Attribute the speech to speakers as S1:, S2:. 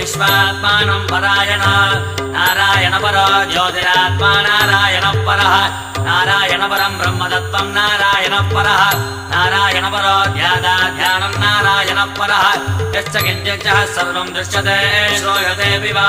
S1: విశ్వాత్మానం పరాయణ నారాయణ పరో జ్యోతిరాత్మా నారాయణ పర నారాయణ పరం బ్రహ్మదత్వం నారాయణ పర నారాయణ పరో ధ్యాదా ధ్యానం నారాయణ పర యశ్చ సర్వం దృశ్యతే శ్రూయతే వివా